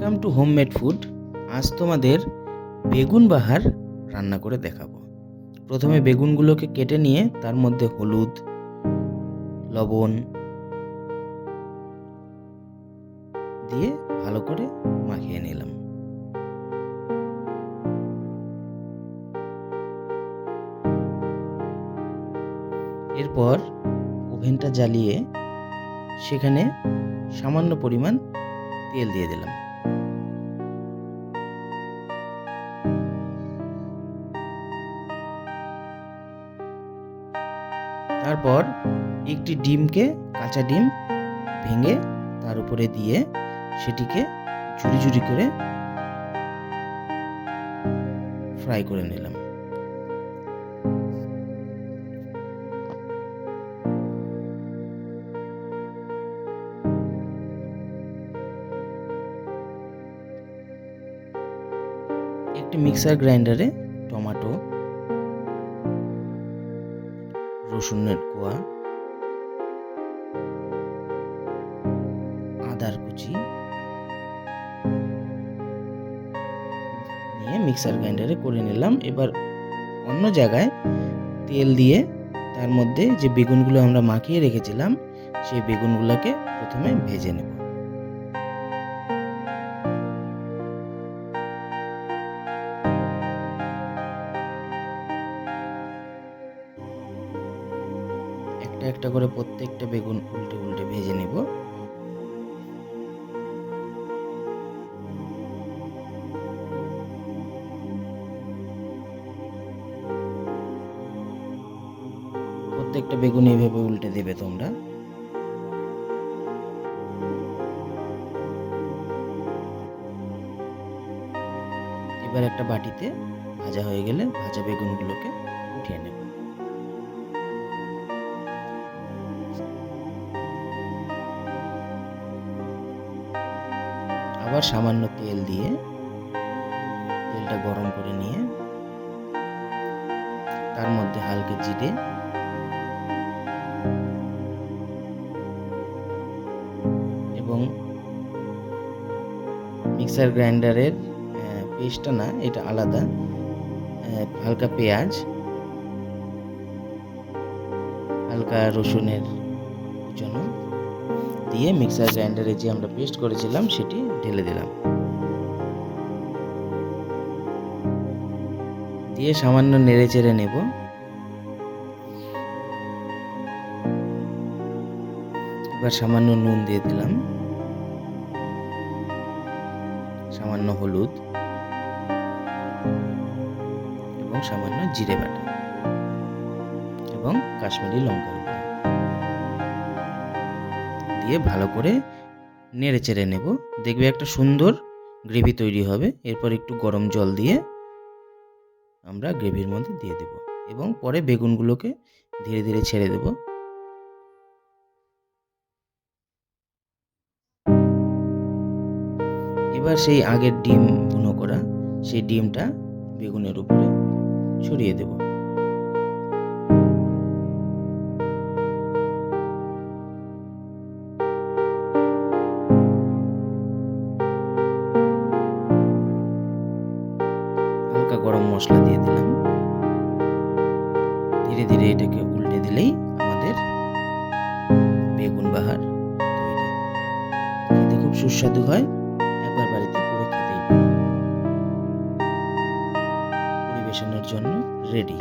Welcome to homemade food আজ তোমাদের বেগুন বাহার রান্না করে দেখাবো। প্রথমে বেগুনগুলোকে কেটে নিয়ে তার মধ্যে হলুদ, লবণ দিয়ে ভালো করে মাখিয়ে নিলাম। এরপর ওভেনটা জ্বালিয়ে সেখানে সামান্য পরিমাণ তেল দিয়ে দিলাম। তারপর একটি ডিমকে কাঁচা ডিম ভেঙে তার উপরে দিয়ে সেটিকে ঝুরি ঝুরি করে ফ্রাই করে নিলাম। একটি মিক্সার গ্রাইন্ডারে টমেটো রসুনের কোয়া, আদার কুচি নিয়ে মিক্সার গ্রাইন্ডারে করে নিলাম। এবার অন্য জায়গায় তেল দিয়ে তার মধ্যে যে বেগুনগুলো আমরা মাখিয়ে রেখেছিলাম, সেই বেগুনগুলোকে প্রথমে ভেজে নেব। একটা একটা করে প্রত্যেকটা বেগুন উল্টে উল্টে ভেজে নেব। প্রত্যেকটা বেগুন এইভাবে উল্টে দেবে তোমরা। এবার একটা বাটিতে ভাজা হয়ে গেলে ভাজা বেগুনগুলোকে উঠিয়ে নেব। আবার সামান্য তেল দিয়ে তেলটা গরম করে নিয়ে তার মধ্যে হালকা জিরে এবং মিক্সার গ্রাইন্ডারের পেস্টটা না, এটা আলাদা হালকা পেঁয়াজ, হালকা রসুনের জন্য দিয়ে মিক্সার গ্রাইন্ডারে যে আমরা পেস্ট করেছিলাম, সেটি ঢেলে দিলাম। দিয়ে সামান্য নেড়ে চেড়ে নেব। এবার সামান্য নুন দিয়ে দিলাম। সামান্য হলুদ। এবং সামান্য জিরে বাটা। এবং কাশ্মীরি লঙ্কার গুঁড়ো। দিয়ে ভালো করে নেড়ে চেড়ে নেব। দেখবে একটা সুন্দর গ্রেভি তৈরি হবে। এরপর একটু গরম জল দিয়ে আমরা গ্রেভির মধ্যে দিয়ে দেব এবং পরে বেগুনগুলোকে ধীরে ধীরে ছেড়ে দেব। এবার সেই আগের ডিম বুনো করা, সেই ডিমটা বেগুনের উপরে ছড়িয়ে দেব। গরম মশলা দিয়ে দিলাম। ধীরে ধীরে এটাকে উল্টে দিলেই আমাদের বেগুন বাহার তৈরি। খেতে খুব সুস্বাদু হয়, একবার বাড়িতে করে খেতেই পারো। পরিবেশনের জন্য রেডি